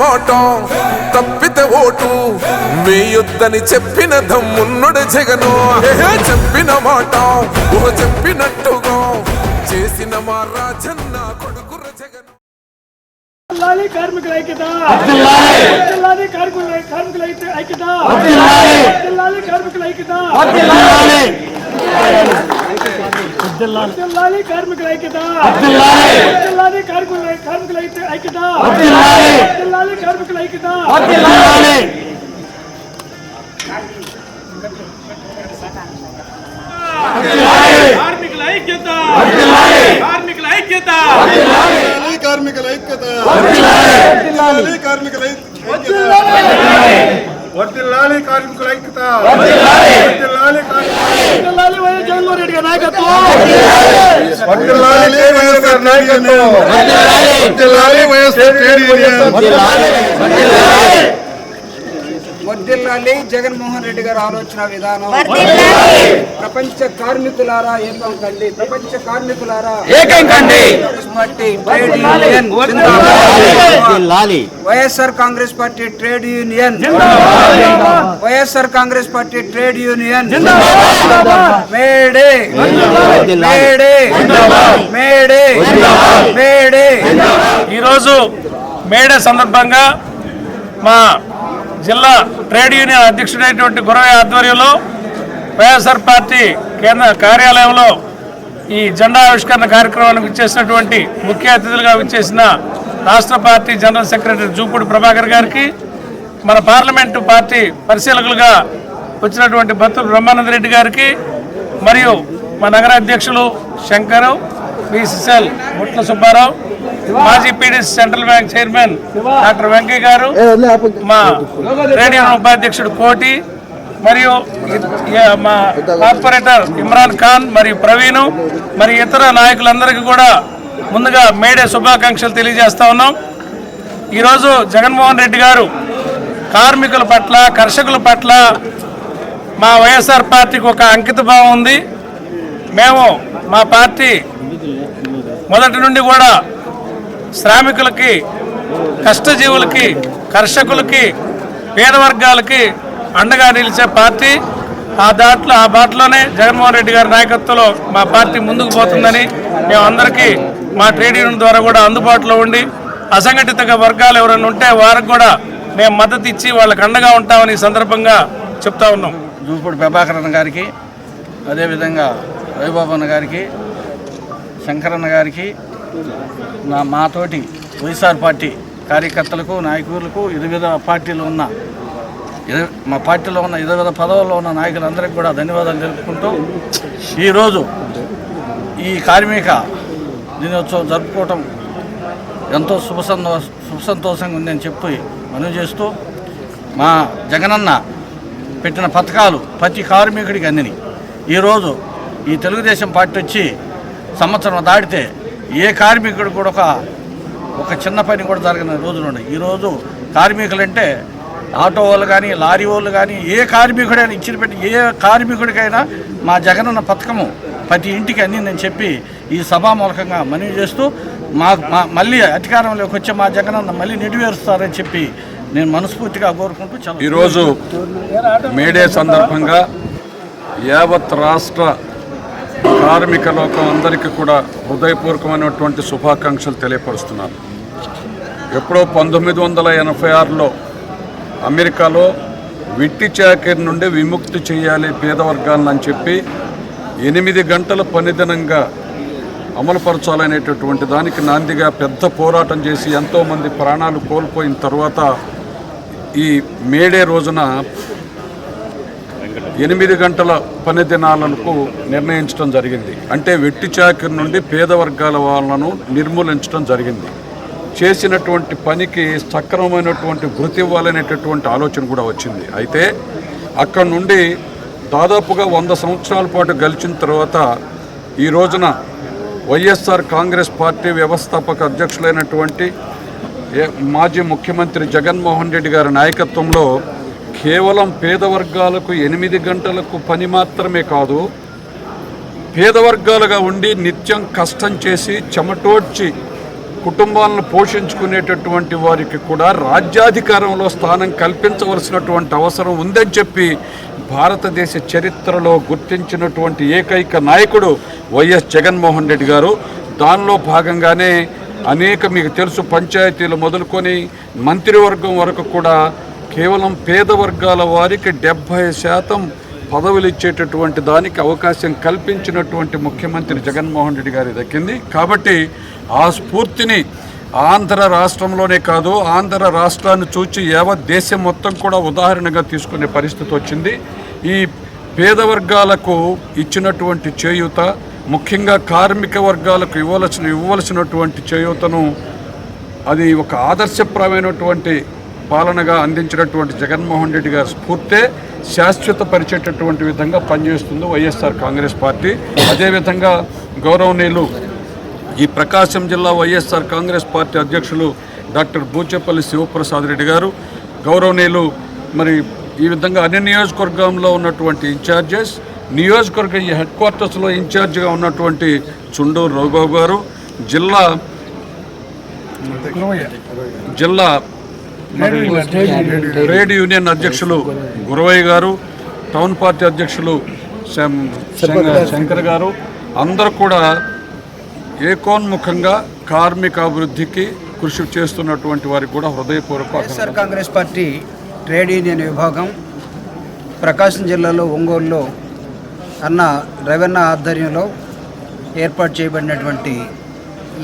మాట తప్పితే ఓటు. వేయొద్దని చెప్పిన దమ్మున్నడు జగను. చెప్పిన మాట ఊహ చెప్పినట్టుగా చేసిన మా రాజన్న కొడుకుర జగను. కార్మికుల ఐక్యత. కార్మికుల కార్మికుల ఐక్య- ఐక్యత జిల్లాలి కార్మికుల ఐక్యత జిల్లాలి కార్మికుల ఐక్యత జిల్లాలి కార్మికుల కార్మికుల ఐక్య- ఐక్యత జిల్లాలి కార్మికుల ఐక్యత కార్మికుల ఐక్యత కార్మికుల ఐక్యత వర్ధిల్లాలి కార్మికుల ఐక్యత వర్ధిల్లాలి కార్మికుల ఐక్యత వర్ధిల్లాలి కార్మికుల ఐక్యత. వర్ధిల్లాలి కార్మికుల జిల్లాలి వైఎస్ జగన్మోహన్ రెడ్డి గారి నాయకత్వం. వర్ధిల్లాలి వైఎస్ఆర్ నాయకత్వం. వర్ధిల్లాలి వైఎస్ఆర్ ట్రేడ్ యూనియన్ వర్ధిల్లాలి. జగన్మోహన్ రెడ్డి గారి ఆలోచన విధానం. ప్రపంచ కార్మికులారా ఏకం కండి. ప్రపంచ కార్మికులారా ఏకం కండి. YSR Congress party trade union. YSR Congress party trade union. May Day. May Day. May Day. May Day. ఈరోజు మేడే సందర్భంగా మా జిల్లా ట్రేడ్ యూనియన్ అధ్యక్షుడైనటువంటి గురవయ్య ఆధ్వర్యంలో వైఎస్ఆర్ పార్టీ కేంద్ర కార్యాలయంలో ఈ జెండా ఆవిష్కరణ కార్యక్రమానికి విచ్చేసినటువంటి ముఖ్య అతిథులుగా ఇచ్చేసిన రాష్ట్ర party general secretary Jupudi Prabhakar garu మన పార్లమెంటు పార్టీ పరిశీలకులుగా వచ్చినటువంటి భక్తులు బ్రహ్మానంద రెడ్డి గారికి మరియు మా నగర అధ్యక్షులు శంకరు బీసీసీఎల్ ముట్ల సుబ్బారావు మాజీ PDC central bank chairman doctor Venkaiah garu మా రేడియో ఉపాధ్యక్షుడు కోటి మరియు మా కార్పొరేటర్ ఇమ్రాన్ ఖాన్ మరియు ప్రవీణ్ మరి ఇతర నాయకులందరికీ కూడా ముందుగా మేడే శుభాకాంక్షలు తెలియజేస్తా ఉన్నాం. ఈరోజు జగన్మోహన్ రెడ్డి గారు కార్మికుల పట్ల కర్షకుల పట్ల మా వైఎస్ఆర్ పార్టీకి ఒక అంకిత భావం ఉంది. మేము మా పార్టీ మొదటి నుండి కూడా శ్రామికులకి కష్టజీవులకి కర్షకులకి పేద వర్గాలకి అండగా నిలిచే పార్టీ. ఆ దాంట్లో ఆ బాటలోనే జగన్మోహన్ రెడ్డి గారి నాయకత్వంలో మా పార్టీ ముందుకు పోతుందని మేము అందరికీ మా ట్రేడ్ యూనియన్ ద్వారా కూడా అందుబాటులో ఉండి అసంఘటిత వర్గాలు ఎవరైనా ఉంటే వారికి కూడా మేము మద్దతు ఇచ్చి వాళ్ళకి అండగా ఉంటామని సందర్భంగా చెప్తా ఉన్నాం. జూపుడు ప్రభాకరన్ గారికి అదేవిధంగా వైబాబన్న గారికి శంకరన్న గారికి నా మాతోటి వైఎస్ఆర్ పార్టీ కార్యకర్తలకు నాయకులకు వివిధ పార్టీలు ఉన్న మా పార్టీలో ఉన్న వివిధ పదవుల్లో ఉన్న నాయకులందరికీ కూడా ధన్యవాదాలు తెలుపుకుంటూ ఈరోజు ఈ కార్మిక దినోత్సవం జరుపుకోవటం ఎంతో శుభ సంతో శుభ సంతోషంగా ఉందని చెప్పి మనవి చేస్తూ మా జగనన్న పెట్టిన పథకాలు ప్రతి కార్మికుడికి అందిని ఈరోజు ఈ తెలుగుదేశం పార్టీ వచ్చి సంవత్సరం దాటితే ఏ కార్మికుడు కూడా ఒక ఒక చిన్న పని కూడా జరగని రోజులు ఉన్నాయి. ఈరోజు కార్మికులంటే ఆటో వాళ్ళు కానీ లారీ వాళ్ళు కానీ ఏ కార్మికుడైనా ఇచ్చిన పెట్టి ఏ కార్మికుడికైనా మా జగనన్న పథకము ప్రతి ఇంటికి అందిందని చెప్పి ఈ సభామూలకంగా మనవి చేస్తూ మా మా మళ్ళీ అధికారంలోకి వచ్చే మా జగనన్న మళ్ళీ నెరవేరుస్తారని చెప్పి నేను మనస్ఫూర్తిగా కోరుకుంటూ ఈరోజు మేడే సందర్భంగా యావత్ రాష్ట్ర కార్మిక లోకం అందరికీ కూడా హృదయపూర్వకమైనటువంటి శుభాకాంక్షలు తెలియపరుస్తున్నాను. ఎప్పుడో పంతొమ్మిది వందల ఎనభై ఆరులో అమెరికాలో విట్టి చాకరి నుండి విముక్తి చేయాలి పేదవర్గాలను అని చెప్పి ఎనిమిది గంటల పనిదినంగా అమలుపరచాలనేటటువంటి దానికి నాందిగా పెద్ద పోరాటం చేసి ఎంతోమంది ప్రాణాలు కోల్పోయిన తర్వాత ఈ మేడే రోజున ఎనిమిది గంటల పని దినాలకు నిర్ణయించడం జరిగింది. అంటే వెట్టి చాకరి నుండి పేద వర్గాల వాళ్ళను నిర్మూలించడం జరిగింది. చేసినటువంటి పనికి సక్రమమైనటువంటి వృత్తి ఇవ్వాలనేటటువంటి ఆలోచన కూడా వచ్చింది. అయితే అక్కడ నుండి దాదాపుగా వంద సంవత్సరాల పాటు గెలిచిన తర్వాత ఈ రోజున వైఎస్ఆర్ కాంగ్రెస్ పార్టీ వ్యవస్థాపక అధ్యక్షులైనటువంటి మాజీ ముఖ్యమంత్రి జగన్మోహన్ రెడ్డి గారి నాయకత్వంలో కేవలం పేద వర్గాలకు ఎనిమిది గంటలకు పని మాత్రమే కాదు పేద వర్గాలుగా ఉండి నిత్యం కష్టం చేసి చెమటోడ్చి కుటుంబాలను పోషించుకునేటటువంటి వారికి కూడా రాజ్యాధికారంలో స్థానం కల్పించవలసినటువంటి అవసరం ఉందని చెప్పి భారతదేశ చరిత్రలో గుర్తించినటువంటి ఏకైక నాయకుడు వైఎస్ జగన్మోహన్ రెడ్డి గారు. దానిలో భాగంగానే అనేక మీకు తెలుసు పంచాయతీలు మొదలుకొని మంత్రివర్గం వరకు కూడా కేవలం పేద వర్గాల వారికి డెబ్భై శాతం పదవులు ఇచ్చేటటువంటి దానికి అవకాశం కల్పించినటువంటి ముఖ్యమంత్రి జగన్మోహన్ రెడ్డి గారి దక్కింది. కాబట్టి ఆ స్ఫూర్తిని ఆంధ్ర రాష్ట్రంలోనే కాదు ఆంధ్ర రాష్ట్రాన్ని చూచి యావత్ దేశం మొత్తం కూడా ఉదాహరణగా తీసుకునే పరిస్థితి వచ్చింది. ఈ పేద వర్గాలకు ఇచ్చినటువంటి చేయూత ముఖ్యంగా కార్మిక వర్గాలకు ఇవ్వవలసిన ఇవ్వవలసినటువంటి చేయూతను అది ఒక ఆదర్శప్రమైనటువంటి పాలనగా అందించినటువంటి జగన్మోహన్ రెడ్డి గారి స్ఫూర్తే శాశ్వతపరిచేటటువంటి విధంగా పనిచేస్తుంది వైఎస్ఆర్ కాంగ్రెస్ పార్టీ. అదేవిధంగా గౌరవనీయులు ఈ ప్రకాశం జిల్లా వైఎస్ఆర్ కాంగ్రెస్ పార్టీ అధ్యక్షులు డాక్టర్ బూచేపల్లి శివప్రసాద్ రెడ్డి గారు గౌరవనీయులు మరి ఈ విధంగా అన్ని నియోజకవర్గంలో ఉన్నటువంటి ఇన్ఛార్జెస్ నియోజకవర్గ ఈ హెడ్ క్వార్టర్స్లో ఇన్ఛార్జిగా ఉన్నటువంటి చుండూరు రఘుబాబు గారు జిల్లా జిల్లా ట్రేడ్ యూనియన్ అధ్యక్షులు గురవయ్య గారు టౌన్ పార్టీ అధ్యక్షులు శం- శంకర్- శంకర్ గారు. అందరూ కూడా ఏకోన్ముఖంగా కార్మిక అభివృద్ధికి కృషి చేస్తున్నటువంటి వారికి కూడా హృదయపూర్వక YSR Congress party trade union విభాగం ప్రకాశం జిల్లాలో ఒంగోలులో అన్న రవణ ఆధ్వర్యంలో ఏర్పాటు చేయబడినటువంటి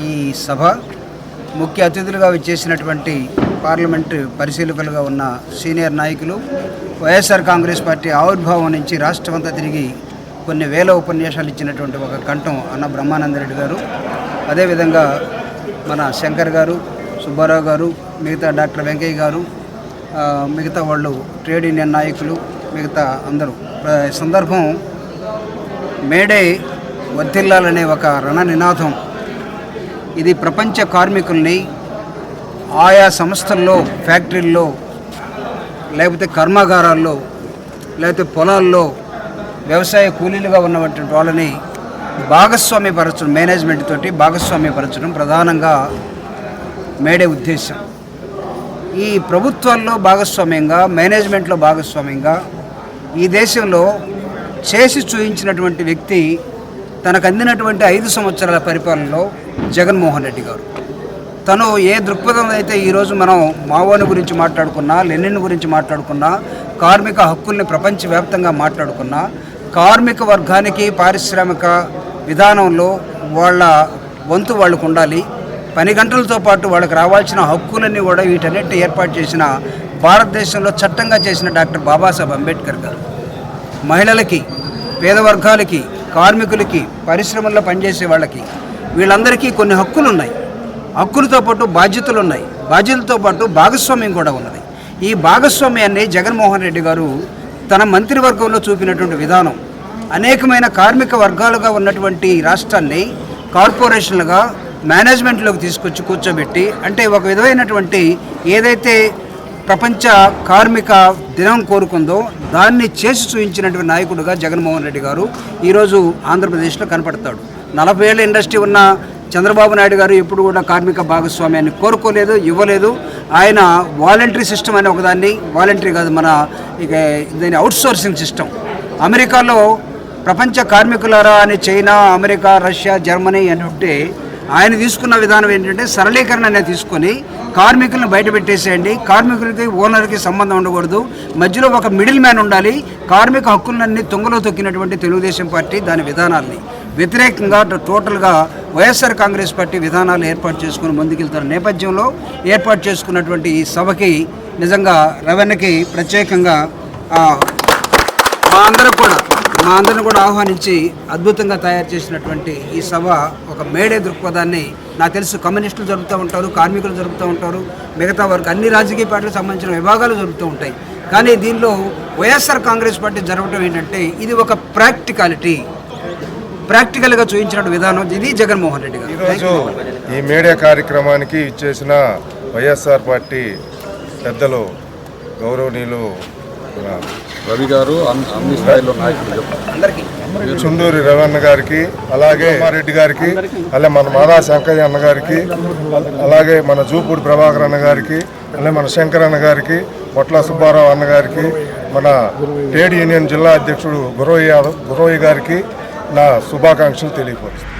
ఈ సభ. ముఖ్య అతిథులుగా విచ్చేసినటువంటి పార్లమెంటు పరిశీలకులుగా ఉన్న సీనియర్ నాయకులు వైఎస్ఆర్ కాంగ్రెస్ పార్టీ ఆవిర్భావం నుంచి రాష్ట్రమంతా తిరిగి కొన్ని వేల ఉపన్యాసాలు ఇచ్చినటువంటి ఒక కంఠం అన్న బ్రహ్మానందరెడ్డి గారు. అదేవిధంగా మన శంకర్ గారు సుబ్బారావు గారు మిగతా డాక్టర్ వెంకయ్య గారు మిగతా వాళ్ళు ట్రేడ్ యూనియన్ నాయకులు మిగతా అందరూ. సందర్భం మేడే వర్తిల్లాలనే ఒక రణ నినాదం ఇది ప్రపంచ కార్మికుల్ని ఆయా సంస్థల్లో ఫ్యాక్టరీల్లో లేకపోతే కర్మాగారాల్లో లేకపోతే పొలాల్లో వ్యవసాయ కూలీలుగా ఉన్నటువంటి వాళ్ళని భాగస్వామ్యపరచడం మేనేజ్మెంట్ తోటి భాగస్వామ్యపరచడం ప్రధానంగా మేడే ఉద్దేశం. ఈ ప్రభుత్వాల్లో భాగస్వామ్యంగా మేనేజ్మెంట్లో భాగస్వామ్యంగా ఈ దేశంలో చేసి చూపించినటువంటి వ్యక్తి తనకు అందినటువంటి ఐదు సంవత్సరాల పరిపాలనలో జగన్మోహన్ రెడ్డి గారు. తను ఏ దృక్పథం అయితే ఈరోజు మనం మావోని గురించి మాట్లాడుకున్నా లెనిన్ గురించి మాట్లాడుకున్నా కార్మిక హక్కుల్ని ప్రపంచవ్యాప్తంగా మాట్లాడుకున్నా కార్మిక వర్గానికి పారిశ్రామిక విధానంలో వాళ్ళ వంతు వాళ్ళకు ఉండాలి. పని గంటలతో పాటు వాళ్ళకి రావాల్సిన హక్కులన్నీ కూడా వీటన్నిటి ఏర్పాటు చేసిన భారతదేశంలో చట్టంగా చేసిన డాక్టర్ బాబాసాహెబ్ అంబేద్కర్ గారు. మహిళలకి పేద వర్గాలకి కార్మికులకి పరిశ్రమల్లో పనిచేసే వాళ్ళకి వీళ్ళందరికీ కొన్ని హక్కులు ఉన్నాయి హక్కులతో పాటు బాధ్యతలు ఉన్నాయి బాధ్యతలతో పాటు భాగస్వామ్యం కూడా ఉన్నది. ఈ భాగస్వామ్యాన్ని జగన్మోహన్ రెడ్డి గారు తన మంత్రివర్గంలో చూపినటువంటి విధానం అనేకమైన కార్మిక వర్గాలుగా ఉన్నటువంటి రాష్ట్రాన్ని కార్పొరేషన్లుగా మేనేజ్మెంట్లోకి తీసుకొచ్చి కూర్చోబెట్టి అంటే ఒక విధమైనటువంటి ఏదైతే ప్రపంచ కార్మిక దినం కోరుకుందో దాన్ని చేసి చూపించినటువంటి నాయకుడుగా జగన్మోహన్ రెడ్డి గారు ఈరోజు ఆంధ్రప్రదేశ్లో కనపడతాడు. నలభై ఏళ్ళ ఇండస్ట్రీ ఉన్న చంద్రబాబు నాయుడు గారు ఎప్పుడు కూడా కార్మిక భాగస్వామ్యాన్ని కోరుకోలేదు ఇవ్వలేదు. ఆయన వాలంటరీ సిస్టమ్ అనే ఒకదాన్ని వాలంటరీ కాదు మన ఇక దీని అవుట్సోర్సింగ్ సిస్టమ్. అమెరికాలో ప్రపంచ కార్మికులారా అని చైనా అమెరికా రష్యా జర్మనీ అని ఉంటే ఆయన తీసుకున్న విధానం ఏంటంటే సరళీకరణ అనేది తీసుకొని కార్మికులను బయట పెట్టేసేయండి. కార్మికులకి ఓనర్కి సంబంధం ఉండకూడదు. మధ్యలో ఒక మిడిల్ మ్యాన్ ఉండాలి. కార్మిక హక్కులన్నీ తొంగలో తొక్కినటువంటి తెలుగుదేశం పార్టీ దాని విధానాల్ని. వ్యతిరేకంగా టోటల్గా వైఎస్ఆర్ కాంగ్రెస్ పార్టీ విధానాలు ఏర్పాటు చేసుకుని ముందుకెళ్తున్న నేపథ్యంలో ఏర్పాటు చేసుకున్నటువంటి ఈ సభకి నిజంగా రవణకి ప్రత్యేకంగా మా అందరూ కూడా మా అందరిని కూడా ఆహ్వానించి అద్భుతంగా తయారు చేసినటువంటి ఈ సభ ఒక మేడే దృక్పథాన్ని నాకు తెలుసు కమ్యూనిస్టులు జరుపుతూ ఉంటారు కార్మికులు జరుపుతూ ఉంటారు మిగతా వరకు అన్ని రాజకీయ పార్టీలకు సంబంధించిన విభాగాలు జరుగుతూ ఉంటాయి. కానీ దీనిలో వైఎస్ఆర్ కాంగ్రెస్ పార్టీ జరగడం ఏంటంటే ఇది ఒక ప్రాక్టికాలిటీ. ప్రాక్టికల్గా చూపించిన విధానం ఇది జగన్మోహన్ రెడ్డి గారు. ఈరోజు ఈ మీడియా కార్యక్రమానికి ఇచ్చేసిన వైఎస్ఆర్ పార్టీ పెద్దలు గౌరవనీయులు రవి గారు అన్- అన్ని స్థాయిలో నాయకులు అందరికీ. చుండూరి రవణ గారికి అలాగే రెడ్డి గారికి అలాగే మన మాదా శంకయ్య అన్న గారికి అలాగే మన జూపూడి ప్రభాకర్ అన్న గారికి అలాగే మన శంకర్ అన్న గారికి పొట్ల సుబ్బారావు అన్న గారికి మన ట్రేడ్ యూనియన్ జిల్లా అధ్యక్షుడు గురవయ్య యాదవ్ గురవయ్య గారికి నా శుభాకాంక్షలు తెలియపరుస్తాను.